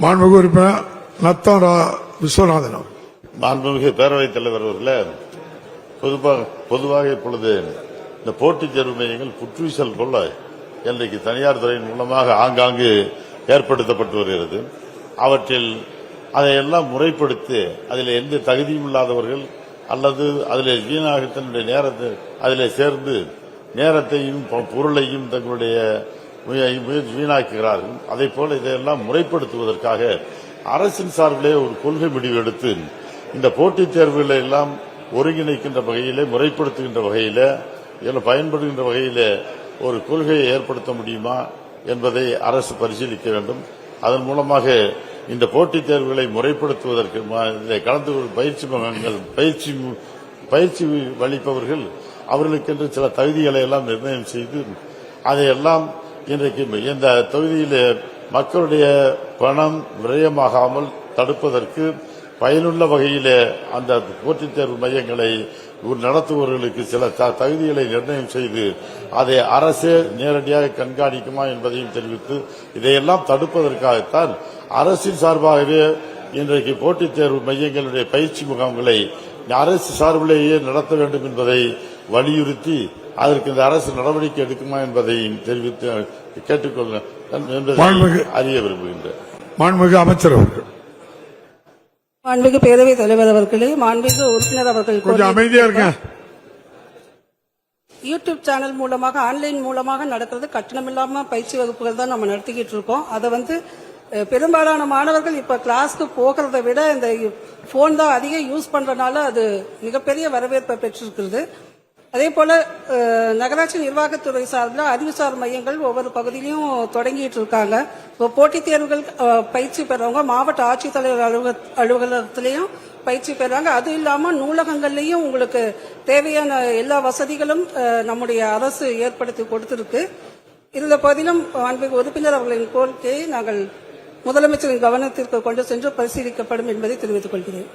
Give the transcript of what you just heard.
மாண்புமிகு உறுப்பினர் நத்தம் ரா- விஸ்வநாதன் மாண்புமிகு பேரவைத் தலைவர் அவர்களே பொதுவாக பொதுவாக இப்பொழுது இந்த போட்டித் தேர்வு மையங்கள் புற்றுவிசல் போல இன்றைக்கு தனியார் துறையின் மூலமாக ஆங்காங்கு ஏற்படுத்தப்பட்டு வருகிறது. அவற்றில் அதையெல்லாம் முறைப்படுத்தி அதில் எந்த தகுதியும் இல்லாதவர்கள் அல்லது அதில் வீணாக தன்னுடைய நேரத்தை அதில் சேர்ந்து நேரத்தையும் பொருளையும் தங்களுடைய வீணாக்குகிறார்கள். அதே போல இதையெல்லாம் முறைப்படுத்துவதற்காக அரசின் சார்பிலே ஒரு கொள்கை முடிவு எடுத்து இந்த போட்டித் தேர்வுகளை எல்லாம் ஒருங்கிணைக்கின்ற வகையிலே முறைப்படுத்துகின்ற வகையிலே இதில் பயன்படுகின்ற வகையிலே ஒரு கொள்கையை ஏற்படுத்த முடியுமா என்பதை அரசு பரிசீலிக்க வேண்டும். அதன் மூலமாக இந்த போட்டித் தேர்வுகளை முறைப்படுத்துவதற்கு இதில் கலந்து கொள்ளும் பயிற்சி மகன்கள் பயிற்சி மு- பயிற்சி அளிப்பவர்கள் அவர்களுக்கென்று சில தகுதிகளை எல்லாம் நிர்ணயம் செய்து அதையெல்லாம் இன்றைக்கு இந்த தொகுதியிலே மக்களுடைய பணம் விரயமாகாமல் தடுப்பதற்கு பயனுள்ள வகையிலே அந்த போட்டித் தேர்வு மையங்களை நடத்துபவர்களுக்கு சில த- தகுதிகளை நிர்ணயம் செய்து அதை அரசே நேரடியாக கண்காணிக்குமா என்பதையும் தெரிவித்து இதையெல்லாம் தடுப்பதற்காகத்தான் அரசின் சார்பாகவே இன்றைக்கு போட்டித் தேர்வு மையங்களுடைய பயிற்சி முகாம்களை அரசு சார்பிலேயே நடத்த வேண்டும் என்பதை வலியுறுத்தி அதற்கு இந்த அரசு நடவடிக்கை எடுக்குமா என்பதையும் தெரிவித்து கேட்டுக்கொள்ள அறிய விரும்புகின்றேன். மாண்புமிகு அமைச்சர் அவர்கள். மாண்புமிகு பேரவைத் தலைவர் அவர்களே மாண்புமிகு உறுப்பினர் அவர்கள் கொஞ்சம் அமைதியா இருங்க. யூடியூப் சேனல் மூலமாக ஆன்லைன் மூலமாக நடக்கிறது கட்டணமில்லாம பயிற்சி வகுப்புகள் தான் நம்ம நடத்திக்கிட்டு இருக்கோம். அதை வந்து பெரும்பாலான மாணவர்கள் இப்ப கிளாஸ்க்கு போகிறத விட இந்த போன் தான் அதிகம் யூஸ் பண்றதுனால அது மிகப்பெரிய வரவேற்பை பெற்றிருக்கிறது. அதே போல நகராட்சி நிர்வாகத்துறை சார்பில் அறிவுசார் மையங்கள் ஒவ்வொரு பகுதியிலையும் தொடங்கிட்டு இருக்காங்க இப்போ போட்டித் தேர்வுகள் பயிற்சி பெறவங்க மாவட்ட ஆட்சித்தலைவர் அலுவலக அலுவலகத்திலையும் பயிற்சி பெறாங்க. அது இல்லாமல் நூலகங்கள்லையும் உங்களுக்கு தேவையான எல்லா வசதிகளும் நம்முடைய அரசு ஏற்படுத்தி கொடுத்திருக்கு. இருந்த போதிலும் அன்பிற்கு உறுப்பினர் அவர்களின் கோரிக்கையை நாங்கள் முதலமைச்சரின் கவனத்திற்கு கொண்டு சென்று பரிசீலிக்கப்படும் என்பதை தெரிவித்துக் கொள்கிறேன்.